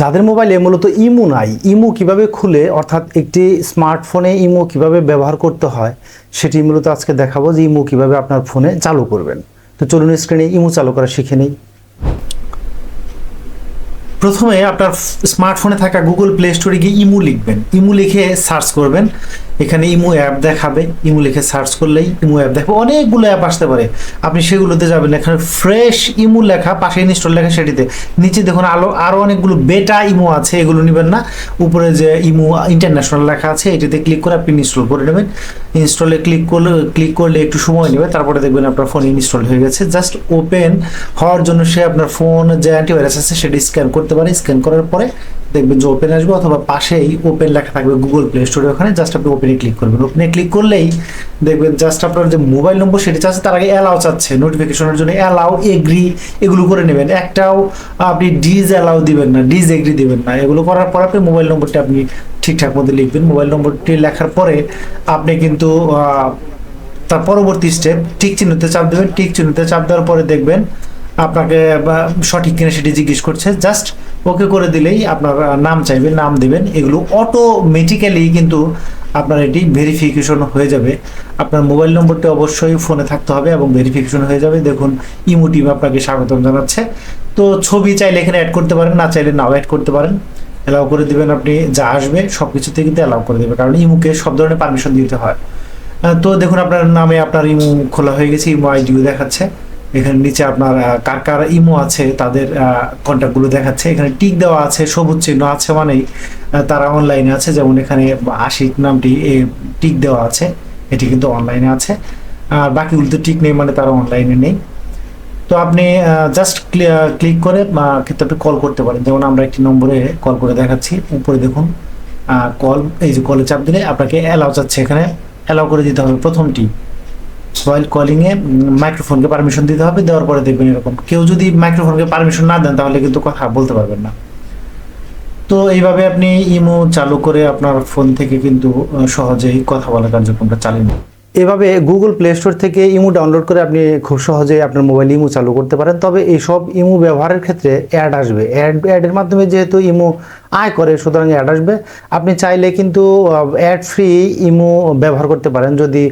যাদের মোবাইলে মূলত ইমো নাই, ইমো কীভাবে খুলে, অর্থাৎ একটি স্মার্টফোনে ইমো কীভাবে ব্যবহার করতে হয়, সেটি মূলত আজকে দেখাবো যে ইমো কীভাবে আপনার ফোনে চালু করবেন। তো চলুন স্ক্রিনে ইমো চালু করা শিখে নেই। প্রথমে আপনার স্মার্টফোনে থাকা গুগল প্লে স্টোরে গিয়ে ইমু লিখবেন। ইমু লিখে সার্চ করবেন। এখানে ইমো অ্যাপ দেখাবে, ইমো লিখে সার্চ করলেই ইমো অ্যাপ দেখাবে। অনেকগুলো অ্যাপ আসতে পারে। আপনি সেগুলোতে যাবেন, এখানে ফ্রেশ ইমো লেখা, পাশে ইনস্টল লেখা সেটিতে। নিচে দেখুন আলো আরও অনেকগুলো বেটা ইমো আছে, এগুলো নেবেন না। উপরে যে ইমো ইন্টারন্যাশনাল লেখা আছে, এটিতে ক্লিক করে আপনি ইনস্টল করে নেবেন। ইনস্টলে ক্লিক করলে ক্লিক করলে একটু সময় নেবে, তারপরে দেখবেন আপনার ফোন ইনস্টল হয়ে গেছে। জাস্ট ওপেন হওয়ার জন্য সে আপনার ফোন যে অ্যান্টিভাইরাস আছে, সেটি স্ক্যান করতে পারে। স্ক্যান করার পরে দেখবেন যে ওপেন আসবে অথবা পাশেই ওপেন লেখা থাকবে গুগল প্লে স্টোরে ওখানে জাস্ট আপনি ওপেনে ক্লিক করবেন। ওপেনে ক্লিক করলেই দেখবেন জাস্ট আপনার যে মোবাইল নম্বর সেটি চাচ্ছে, তার আগে অ্যালাউ চাচ্ছে। নোটিফিকেশনের জন্য অ্যালাউ এগ্রি এগুলো করে নেবেন। একটাও আপনি ডিজ অ্যালাউ দিবেন না ডিজ এগ্রি দিবেন না। এগুলো করার পর আপনি মোবাইল নম্বরটি আপনি ঠিকঠাক মতো লিখবেন। মোবাইল নম্বরটি লেখার পরে আপনি কিন্তু তার পরবর্তী স্টেপ টিক চিহ্নতে চাপ দেবেন। টিক চিহ্নতে চাপ দেওয়ার পরে দেখবেন আপনাকে সঠিক কিনা সেটি জিজ্ঞেস করছে। জাস্ট ওকে করে দিলেই আপনার নাম চাইবে নাম দিবেন। এগুলো অটোমেটিক্যালি কিন্তু আপনার এটি ভেরিফিকেশন হয়ে যাবে। আপনার মোবাইল নম্বরটি অবশ্যই ফোনে থাকতে হবে এবং ভেরিফিকেশন হয়ে যাবে। দেখুন, ইমো টিম আপনাকে স্বাগতম জানাচ্ছে। তো ছবি চাইলে এখানে অ্যাড করতে পারেন, না চাইলে নাও অ্যাড করতে পারেন। অ্যালাউ করে দিবেন আপনি, যা আসবে সব কিছুতে কিন্তু অ্যালাউ করে দেবে কারণ ইমুকে সব ধরনের পারমিশন দিতে হয়। তো দেখুন, আপনার নামে আপনার ইমু খোলা হয়ে গেছে, ইমো আইডিও দেখাচ্ছে। এখানে নিচে আপনার কার কার ইমো আছে তাদের কন্ট্যাক্টগুলো দেখাচ্ছে। এখানে টিক দেওয়া আছে, সবুজ চিহ্ন আছে মানেই তারা অনলাইনে আছে। যেমন এখানে আশিক নামটি টিক দেওয়া আছে, এটি কিন্তু অনলাইনে আছে। আর বাকিগুলো তো টিক নেই মানে তারা অনলাইনে নেই। তো আপনি জাস্ট ক্লিক করে কিন্তু আপনি কল করতে পারেন। যেমন আমরা একটি নম্বরে কল করে দেখাচ্ছি, উপরে দেখুন কল এই যে কলে চাপ দিলে আপনাকে অ্যালাউ চাচ্ছে এখানে। অ্যালাউ করে দিতে হবে প্রথমটি। মোবাইল কলিংয়ে মাইক্রোফোনকে পারমিশন দিতে হবে, দেওয়ার পরে দেখবেন এরকম। কেউ যদি মাইক্রোফোনকে পারমিশন না দেন, তাহলে কিন্তু কথা বলতে পারবেন না। তো এইভাবে আপনি ইমো চালু করে আপনার ফোন থেকে কিন্তু সহজেই কথা বলার কার্যক্রমটা চালিয়ে নেবেন এভাবে গুগল প্লে স্টোর থেকে ইমো ডাউনলোড করে আপনি খুব সহজেই আপনার মোবাইল ইমো চালু করতে পারেন। তবে এইসব ইমো ব্যবহারের ক্ষেত্রে অ্যাড আসবে। অ্যাড অ্যাডের মাধ্যমে যেহেতু ইমো আয় করে, সুতরাং অ্যাড আসবে। আপনি চাইলে কিন্তু অ্যাড ফ্রি ইমো ব্যবহার করতে পারেন। যদি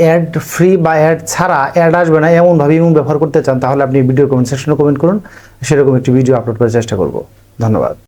অ্যাড ফ্রি বা অ্যাড ছাড়া অ্যাড আসবে না, এমনভাবে এমন ব্যবহার করতে চান, তাহলে আপনি ভিডিও কমেন্ট সেকশনে কমেন্ট করুন, সেরকম একটি ভিডিও আপলোড করার চেষ্টা করব। ধন্যবাদ।